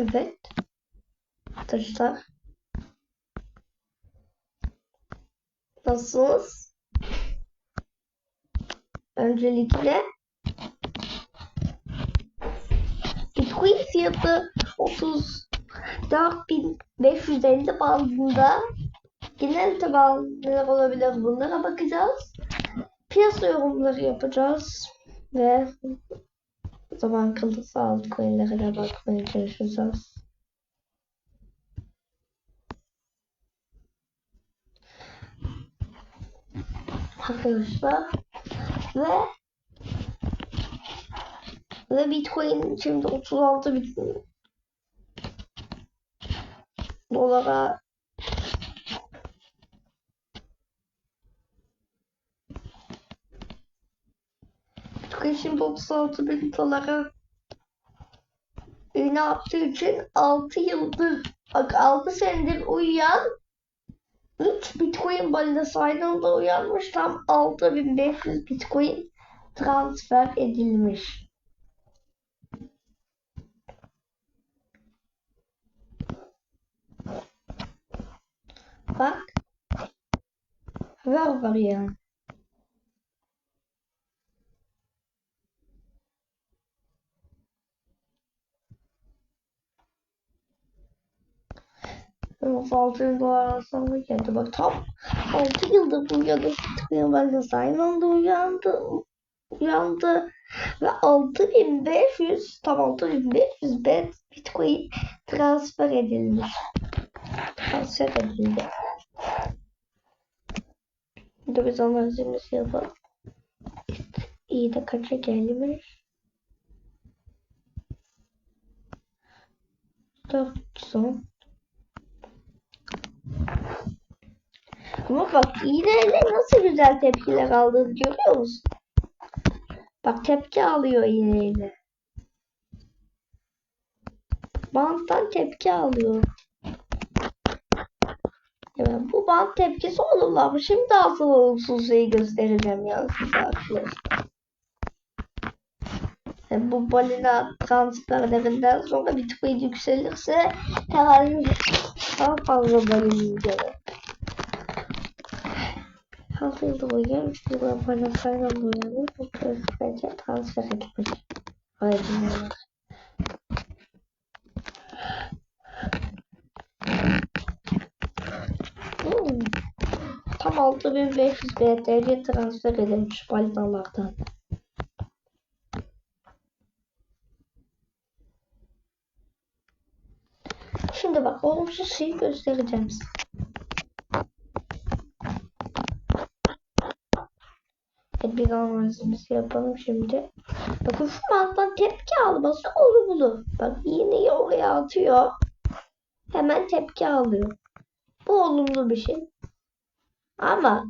Evet. Arkadaşlar. Nasılsınız? Öncelikle Bitcoin fiyatı 34.550 bandında genel taban neler olabilir bunlara bakacağız. Piyasa yorumları yapacağız ve zaman kalırsa altcoin'lere de bakmaya çalışacağız. Arkadaşlar ve ve Bitcoin şimdi 36 bin dolara Bitcoin şimdi 36 bin dolara ne yaptığı için 6 yıldır 6 senedir uyuyan 3 Bitcoin balinası aynı uyanmış. Tam 6500 Bitcoin transfer edilmiş. Bak. Ver var yani. Ama 6 yıl dolar sonra geldi. Bak tam 6 yıldır uyandı. Tıkıyor ben de aynı anda uyandı. Uyandı. Ve 6500 tam 6500 bet bitcoin transfer edilmiş. Transfer edildi. Şimdi biz analizimizi yapalım. İyi de kaça gelmiş? 410 Ama bak iğneyle nasıl güzel tepkiler aldığını görüyor musun? Bak tepki alıyor iğneyle. Banttan tepki alıyor. Evet, bu bant tepkisi olumlu şimdi asıl olumsuzluğu göstereceğim ya size arkadaşlar. Yani bu balina transferlerinden sonra Bitcoin yükselirse herhalde daha fazla balina gelir. Altı yılda boyunca üç yılda bana sayılan bu bence transfer. Aydınlar. Hmm. Tam 6500 BTC transfer edilmiş balinalardan. Şimdi bak olumsuz şeyi göstereceğim size. bir analizimizi yapalım şimdi. Bakın şu alttan tepki alması olumlu. Bak iğneyi oraya atıyor. Hemen tepki alıyor. Bu olumlu bir şey. Ama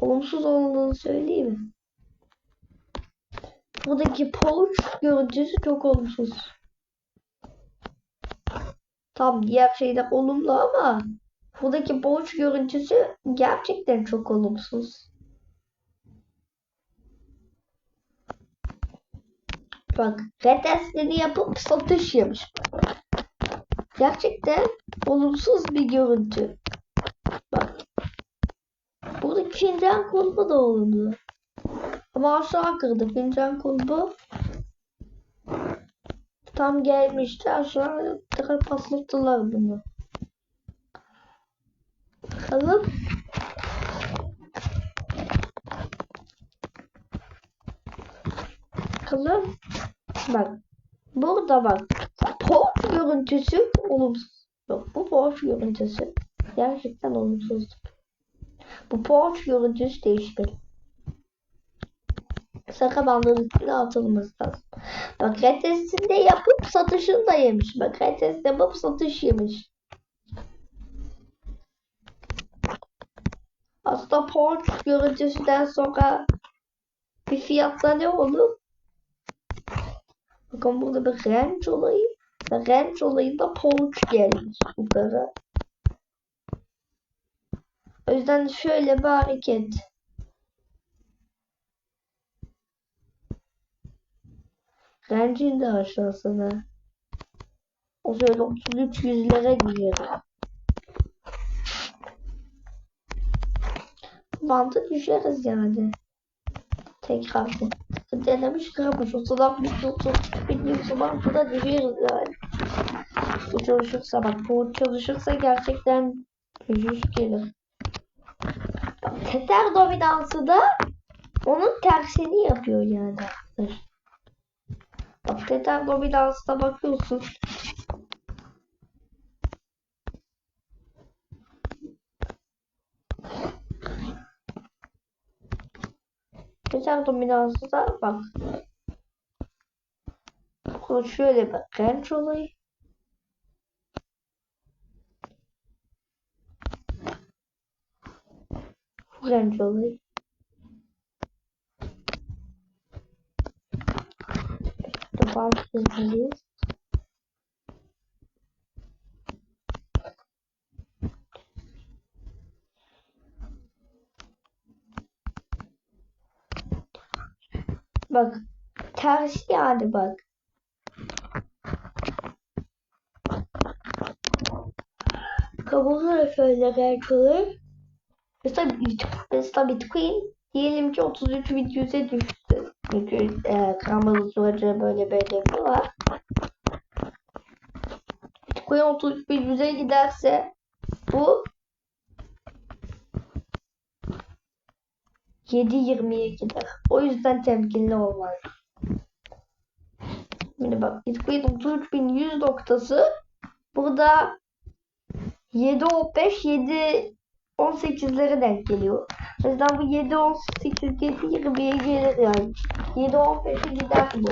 olumsuz olduğunu söyleyeyim mi? Buradaki pouch görüntüsü çok olumsuz. Tam diğer şeyler olumlu ama buradaki pouch görüntüsü gerçekten çok olumsuz. Bak retestini yapıp satış yemiş. Gerçekten olumsuz bir görüntü. Bak. Buradaki fincan kulbu da olumlu. Ama aşağı kırdı fincan kulbu. Tam gelmişti aşağı patlattılar bunu. Bakalım. Bakalım. Bak. Burada bak. Porsche görüntüsü olumsuz. Yok bu Porsche görüntüsü gerçekten olumsuzdu. Bu Porsche görüntüsü değişmeli. Saka bandının üstüne atılması lazım. Bak retestinde yapıp satışını da yemiş. Retest yapıp satış yemiş. Aslında Porsche görüntüsünden sonra bir fiyatta ne olur? Bakın burada bir range olayı. Range olayında Porsche gelmiş yukarı. O yüzden şöyle bir hareket. Range'in de aşağısına. O şöyle 33 yüzlere gidiyor. Bantı düşeriz yani. Tekrar. Denemiş kırmış. O zaman bir tutun. Bilmiyorum zaman burada düşeriz yani. Bu çalışırsa bak bu çalışırsa gerçekten düşüş gelir. Bak teter dominansı da onun tersini yapıyor yani. Bak teter dominansına bakıyorsun. Teter dominansı da bak. Şöyle bir range olayı. Range olayı. Devam çizmeliyiz. Bak ters yani bak. Kabuğunu şöyle renkli. Mesela, mesela Bitcoin diyelim ki 33 bin yüze düştü. Çünkü e, kıramalı sürece böyle hedefi var. Bitcoin 33 bin yüze giderse bu 7.20'ye gider. O yüzden temkinli olmalı. Şimdi bak Bitcoin 33.100 noktası burada 7.15 7 18'lere denk geliyor. O yüzden bu 7 18 7 20'ye gelir yani. 7 15'e gider bu.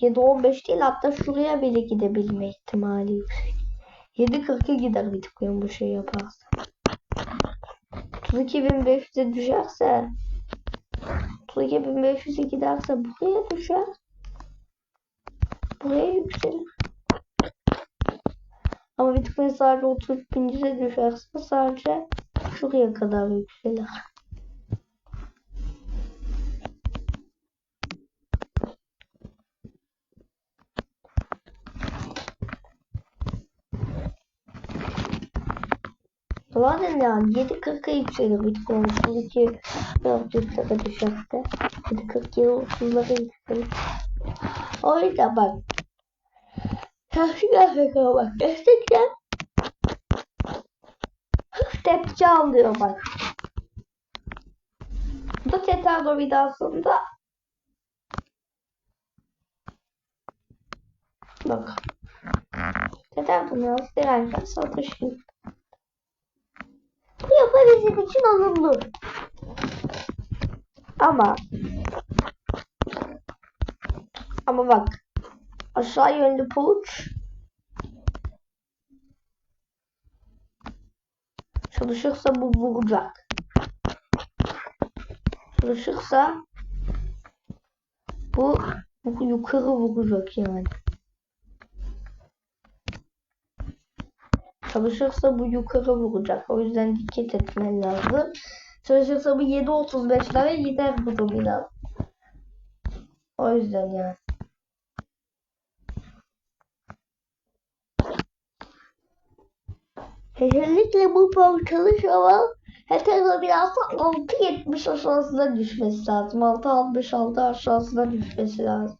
Ya da 15 değil hatta şuraya bile gidebilme ihtimali yüksek. 7.40'a gider Bitcoin bu şey yaparsa. 32.500'e düşerse 32.500'e giderse buraya düşer. Buraya yükselir. Ama Bitcoin sadece 30.100'e düşerse sadece şuraya kadar yükselir. Zaten yani 7.40'a yükselir Bitcoin 32 400 lira düşerse 7.40 30'lara yükselir. O yüzden bak Karşı gerçekten bak gerçekten hıf tepki alıyor bak. Bu da tetar dominansında Bak. Bunu yaz? Dirençten satış. Bu yapabildiğin için alındı. Ama ama bak aşağı yönlü pouch çalışırsa bu vuracak. Çalışırsa bu, bu yukarı vuracak yani. Çalışırsa bu yukarı vuracak. O yüzden dikkat etmen lazım. Çalışırsa bu 7.35'lere gider bu dominant. O yüzden yani. Kesinlikle bu parçalı ama heterobilası 6.70 aşağısına düşmesi lazım. 6.66 aşağısına düşmesi lazım.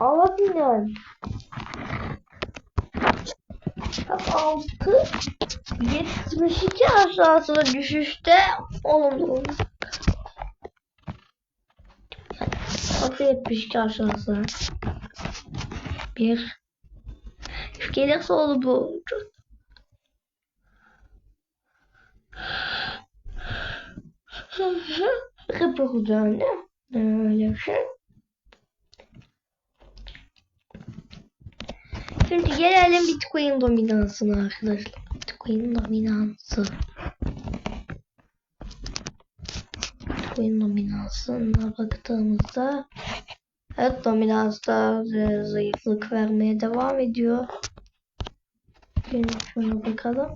Ama bilmiyorum. 6 72 aşağısına düşüşte olumlu 6 72 aşağısı. Bir. Gelirse olur bu. Yapılacağını öyle şey. Şimdi gelelim Bitcoin dominansına arkadaşlar. Bitcoin dominansı. Bitcoin dominansına baktığımızda evet dominansta zayıflık vermeye devam ediyor. Şimdi şuna bakalım.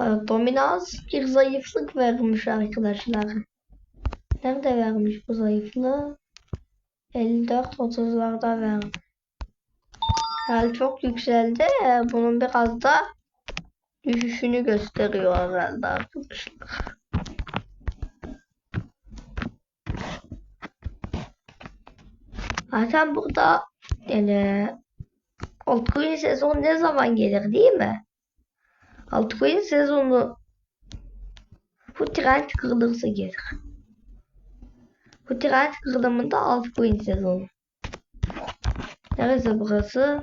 Evet, dominans bir zayıflık vermiş arkadaşlar. Nerede vermiş bu zayıflığı? 54-30'larda vermiş. Yani çok yükseldi. Ee, Bunun biraz da düşüşünü gösteriyor herhalde arkadaşlar. Zaten burada yani altcoin sezonu ne zaman gelir değil mi? Altcoin sezonu bu trend kırılırsa gelir. Bu trend kırılımında altcoin sezonu. Neresi burası?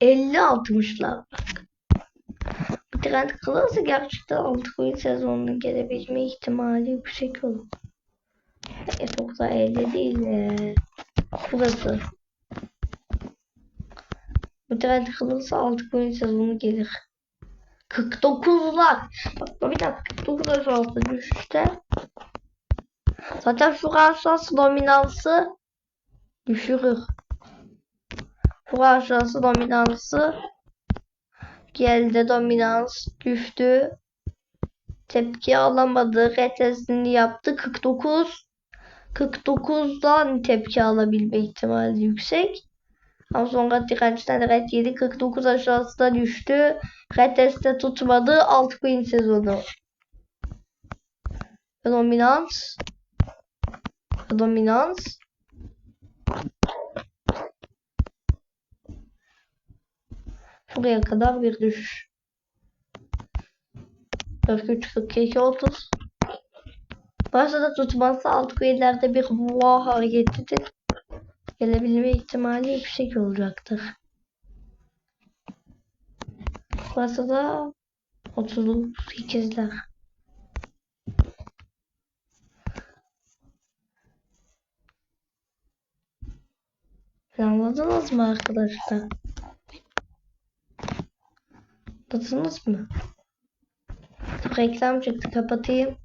Elli altmışlar trend kalırsa gerçekten altcoin sezonunun gelebilme ihtimali yüksek olur. E, çok da elde değil. E, burası. Bu trend kalırsa altcoin sezonu gelir. 49'lar. Bak bir dakika 49 aşağısı düşüşte. Zaten şu aşağısı dominansı düşürür. Şu aşağısı dominansı geldi dominans düştü. Tepki alamadı. Retestini yaptı. 49 49'dan tepki alabilme ihtimali yüksek. Ama sonra dirençten red 7 49 aşağısına düştü. Reteste tutmadı. Altcoin sezonu. Dominans. Dominans. Şuraya kadar bir düşüş. 43, 42, 30. Başta da tutmazsa altcoin'lerde bir boğa hareketidir. Gelebilme ihtimali yüksek olacaktır. Burası da 38'ler. Anladınız mı arkadaşlar? Anladınız mı? Reklam çıktı kapatayım.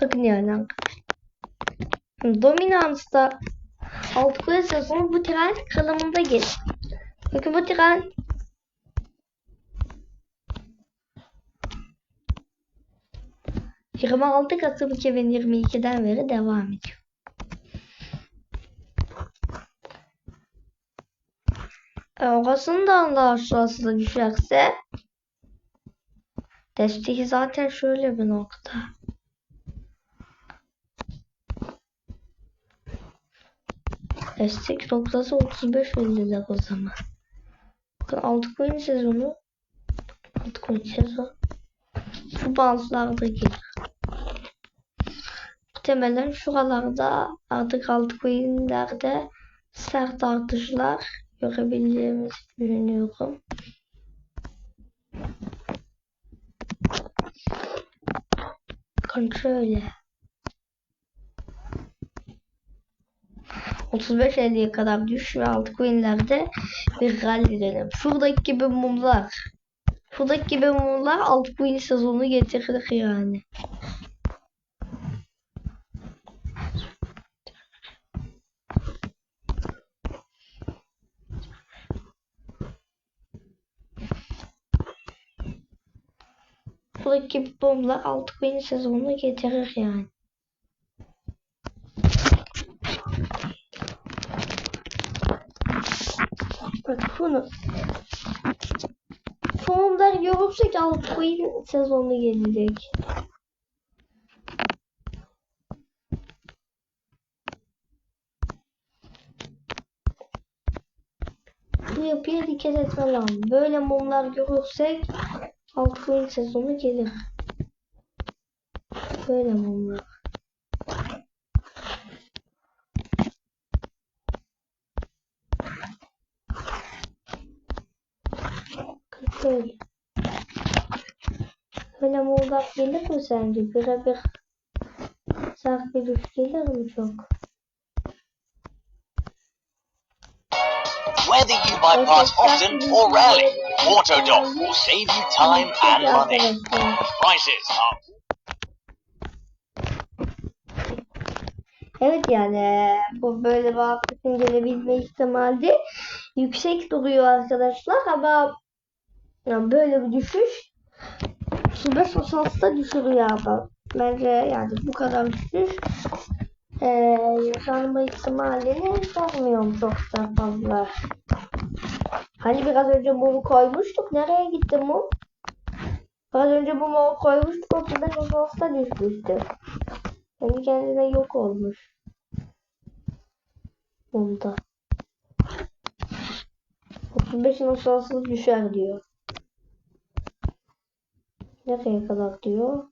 Bakın yani arkadaşlar. Dominansta altcoin sezonu bu trend kanalında gelir. Bakın bu trend ...26 Kasım 2022'den beri devam ediyor. Orasından da aşağısına düşerse... ...desteği zaten şöyle bir nokta. Destek noktası 35 verdiler o zaman. Bakın altcoin sezonu. Altcoin sezon. Şu bazılarda gelir. Muhtemelen şuralarda artık altcoin'lerde sert artışlar görebileceğimizi düşünüyorum. Bakın şöyle. 35-50'ye kadar düş ve altcoin'lerde bir rally girelim. Şuradaki gibi mumlar. Şuradaki gibi mumlar altcoin sezonu getirir yani. Buradaki gibi mumlar altcoin sezonunu getirir yani. Bak şunu. Sonunda görürsek altcoin sezonu gelecek. Bu yapıya dikkat etme lazım. Böyle mumlar görürsek altcoin sezonu gelir. Böyle mumlar. Böyle. Böyle mumlar gelir mi sence? Birebir sert bir düş gelir mi çok? Whether you bypass often or rarely, Autodoc will save you time and money. Prices are Evet yani bu böyle haftasın gelebilme ihtimali yüksek duruyor arkadaşlar ama yani böyle bir düşüş 35 Osans'ta düşürüyor ama bence yani bu kadar düşüş eee yaşanma ihtimalini sanmıyorum çok da fazla. Hani biraz önce mumu koymuştuk. Nereye gitti mum? Biraz önce mumu koymuştuk. 35 Osans'ta düşmüştü. Kendi kendine yok olmuş. Bunda. 35'in aşağısı düşer diyor. Nereye kadar diyor?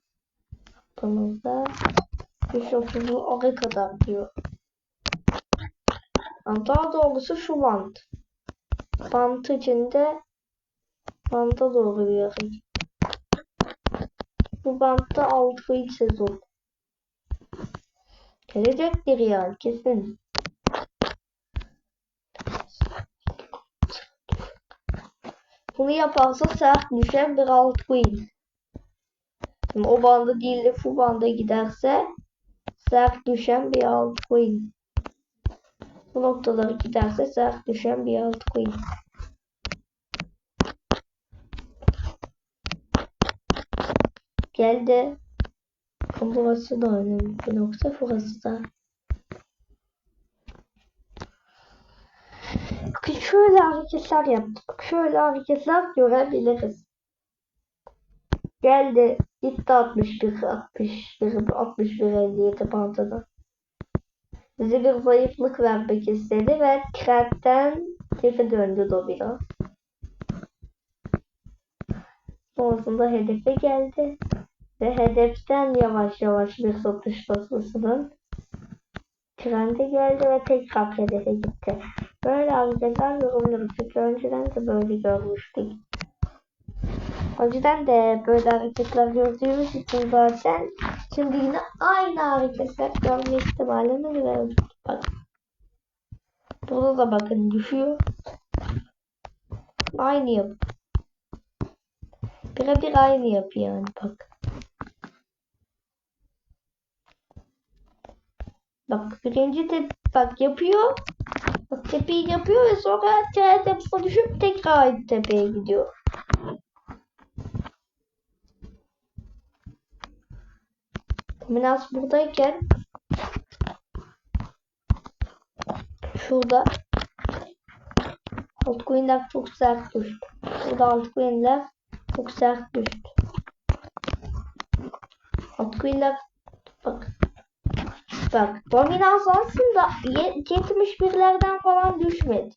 Baktığımızda 130'u oraya kadar diyor. Yani doğrusu şu bant. Banta doğru bir hareket. Bu bantta 6 ilk sezon. Gelecektir yani kesin. Bunu yaparsa sert düşen bir altcoin. Şimdi o banda değil de şu banda giderse sert düşen bir altcoin. Bu noktalara giderse sert düşen bir altcoin. Geldi. Burası da önemli bir nokta. Burası da. Bakın şöyle hareketler yaptık. Şöyle hareketler görebiliriz. Geldi. Gitti 61, 61, 61, 57 bandadan. Bize bir zayıflık vermek istedi ve trendten geri döndü domino. Sonrasında hedefe geldi. Ve hedeften yavaş yavaş bir satış basmasının trende geldi ve tekrar hedefe gitti. Böyle hareketler yorumluyoruz. Çünkü önceden de böyle görmüştük. Önceden de böyle hareketler gördüğümüz için zaten şimdi yine aynı hareketler görme ihtimalini verdik. Bak. Burada da bakın düşüyor. Aynı yapı. Birebir aynı yapı yani bak. Bak birinci tep bak yapıyor. Bak tepeyi yapıyor ve sonra diğer tepesine düşüp tekrar tepeye gidiyor. Dominans buradayken şurada altcoin'ler çok sert düştü. Burada altcoin'ler çok sert düştü. Altcoin'ler bak Bak dominans aslında ye- 71'lerden falan düşmedi.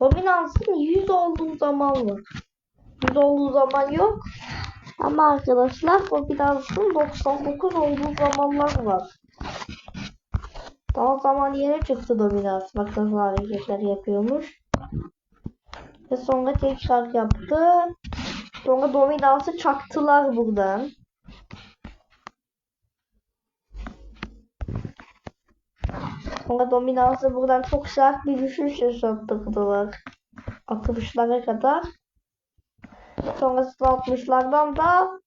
Dominansın 100 olduğu zaman var. 100 olduğu zaman yok. Ama arkadaşlar dominansın 99 olduğu zamanlar var. Daha zaman yeni çıktı dominans. Bak nasıl hareketler yapıyormuş. Ve sonra tekrar yaptı. Sonra dominansı çaktılar buradan. Sonra dominansı buradan çok sert bir düşüş yaşattırdılar. 60'lara kadar. Sonrasında 60'lardan da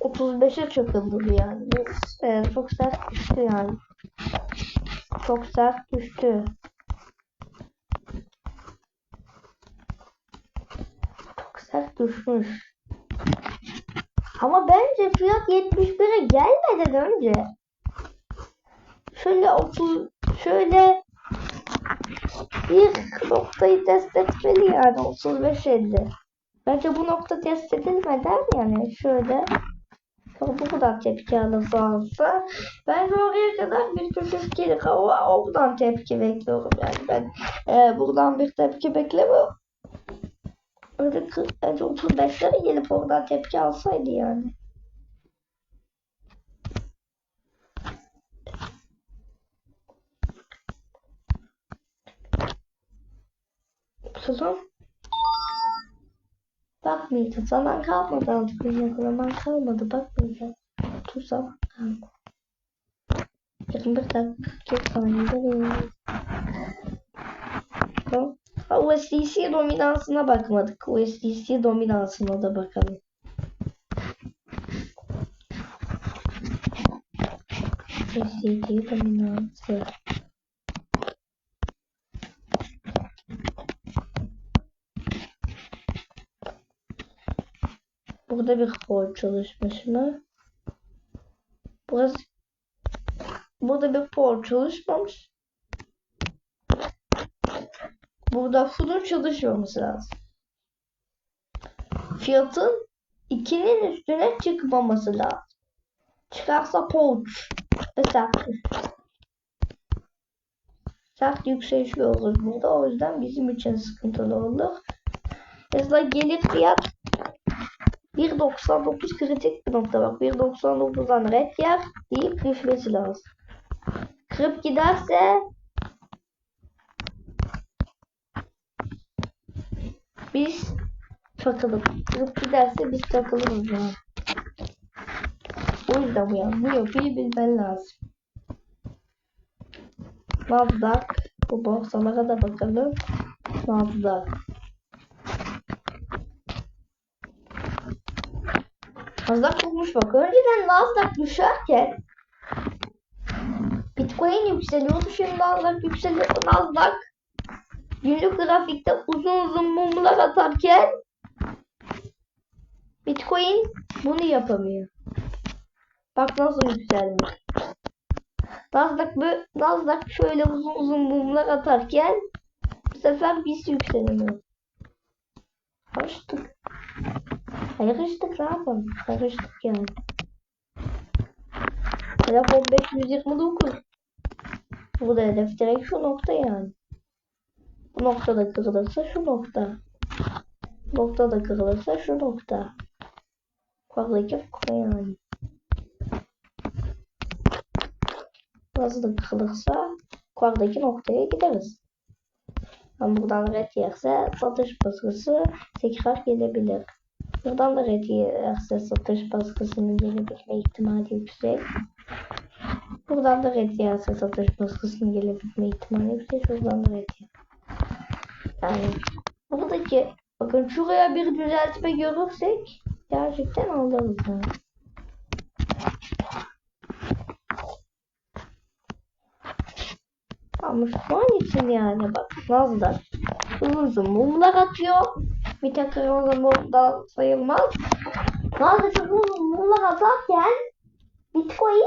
35'e çakıldı yani. Evet, çok sert düştü yani. Çok sert düştü. Çok sert düşmüş. Ama bence fiyat 71'e gelmeden önce şöyle 30 şöyle bir noktayı test etmeli yani 35 50. Bence bu nokta test edilmeden yani şöyle bu kadar tepki alırsa ben oraya kadar bir çocuk gelir ama oradan tepki bekliyorum yani ben e, buradan bir tepki beklemiyorum. Öyle kı- önce 35'lere gelip oradan tepki alsaydı yani. Kızım. Bakmayacağım. Zaman kalmadı artık. Benim zaman kalmadı. Bakmayacağım. Dur zaman kalmadı. 21 dakika 40 saniye. Tamam. Ha, USDC dominansına bakmadık. USDC dominansına da bakalım. USDC dominansı. Burada bir for çalışmış mı? Burası Burada bir for çalışmamış. Burada full'un çalışmaması lazım. Fiyatın 2'nin üstüne çıkmaması lazım. Çıkarsa pouch ve sert. Sert yükseliş görürüz burada. O yüzden bizim için sıkıntılı olur. Mesela gelir fiyat 1.99 kritik bir nokta bak. 1.99'dan red yer deyip düşmesi lazım. Kırıp giderse biz takılıp kırıp giderse biz takılırız yani. O yüzden bu yani. Bu yapıyı bilmen lazım. Nasdaq. Bu borsalara da bakalım. Nasdaq. Nasdaq bulmuş bak. Önceden Nasdaq düşerken Bitcoin yükseliyordu. Şimdi Nasdaq yükseliyor. Nasdaq günlük grafikte uzun uzun mumlar atarken Bitcoin bunu yapamıyor. Bak nasıl yükselmiş. Nasdaq, Nasdaq şöyle uzun uzun mumlar atarken bu sefer biz yükselemiyoruz. Karıştık. Karıştık ne yapalım? Karıştık yani. Telefon 529. Burada hedef direkt şu nokta yani. Bu noktada kırılırsa şu nokta. Bu noktada kırılırsa şu nokta. Nokta yani. Burası da kırılırsa yukarıdaki noktaya gideriz. Ama buradan red yerse satış baskısı tekrar gelebilir. Buradan da red yerse satış baskısının gelebilme ihtimali yüksek. Buradan da red yerse satış baskısının gelebilme ihtimali yüksek. Buradan da red yer. Yani buradaki bakın şuraya bir düzeltme görürsek gerçekten alırız yani. Ama şu an için yani bak Nasdaq uzun uzun mumlar atıyor. Bir tek mum da sayılmaz. Uzun uzun mumlar atarken Bitcoin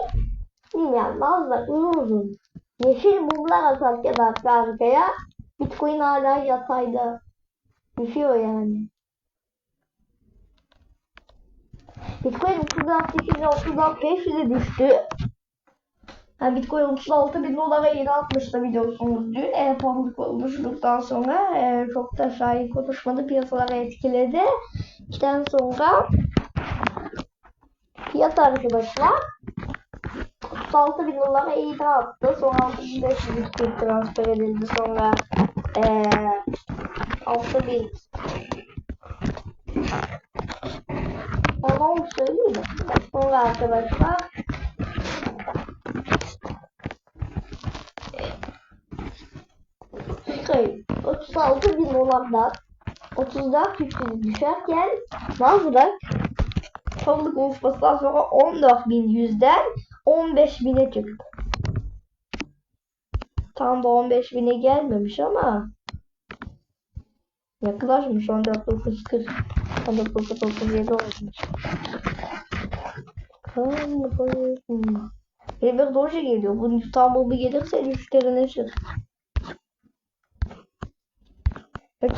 bilmiyorum Nasdaq uzun yeşil mumlar atarken arka arkaya Bitcoin hala yatayda düşüyor yani. Bitcoin 36 8'e 36 500'e düştü. Yani Bitcoin 36 bin dolara yeni atmıştı biliyorsunuz dün. E, pahalılık düşürdükten sonra e, çok da şahin konuşmadı. Piyasaları etkiledi. İşten sonra fiyat arkadaşlar 36 bin dolara iğne attı. Sonra 6500 Bitcoin transfer edildi. Sonra e, 6 bin Tamam söyleyeyim mi? Sonra arkadaşlar Bitcoin 36 bin dolardan 34 yükseliş düşerken Nasdaq Pahalılık oluşmasından sonra 14 bin yüzden 15 bine çıktı. Tam da 15 bine gelmemiş ama yaklaşmış 14.940 14.937 olmuş. Benim bir doja geliyor. Bunun İstanbul bir gelirse düşlerine çık.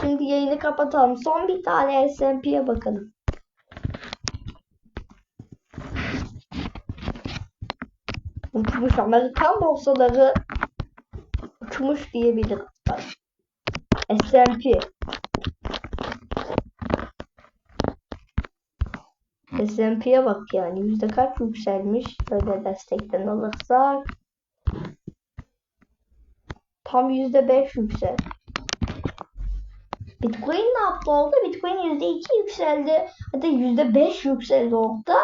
Şimdi yayını kapatalım. Son bir tane S&P'ye bakalım. Uçmuş Amerikan borsaları uçmuş diyebilirim. S&P. S&P'ye bak yani yüzde kaç yükselmiş böyle destekten alırsak tam yüzde beş yüksel. Bitcoin ne yaptı oldu? Bitcoin yüzde iki yükseldi. Hatta yüzde beş yükseldi orada.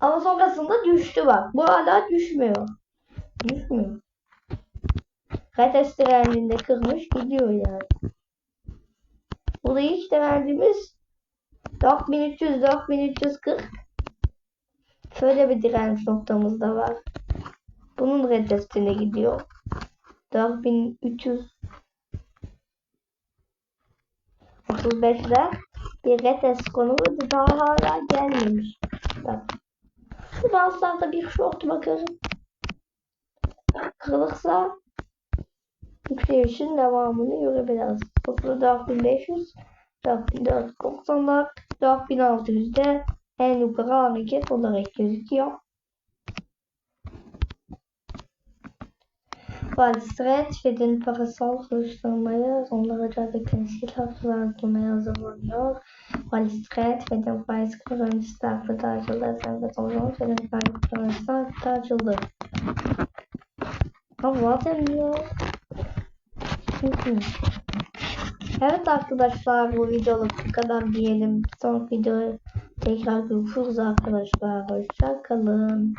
Ama sonrasında düştü bak. Bu hala düşmüyor. Düşmüyor. Kates trendinde kırmış gidiyor yani. Burada ilk trendimiz 4300 4340 Şöyle bir direnç noktamız da var. Bunun retestine gidiyor. 4300 35'de bir retest konumu daha hala gelmemiş. Bak. Şu danslarda bir short bakarım. Kırılırsa yükselişin devamını görebiliriz. 4500 4490'lar 4600'de en yukarı hareket olarak gözüküyor. Wall Street Fed'in parasal soruşturmayı sonlanacak beklentisiyle hafızalandırmaya hazırlanıyor. Wall Street Fed'in faiz tarafı açıldı. Servet Ozon Fed'in faiz kullanıcısı tarafı açıldı. Ha zaten ya. Hı. Evet arkadaşlar bu videoluk bu kadar diyelim. Son video tekrar görüşürüz arkadaşlar. Hoşça kalın.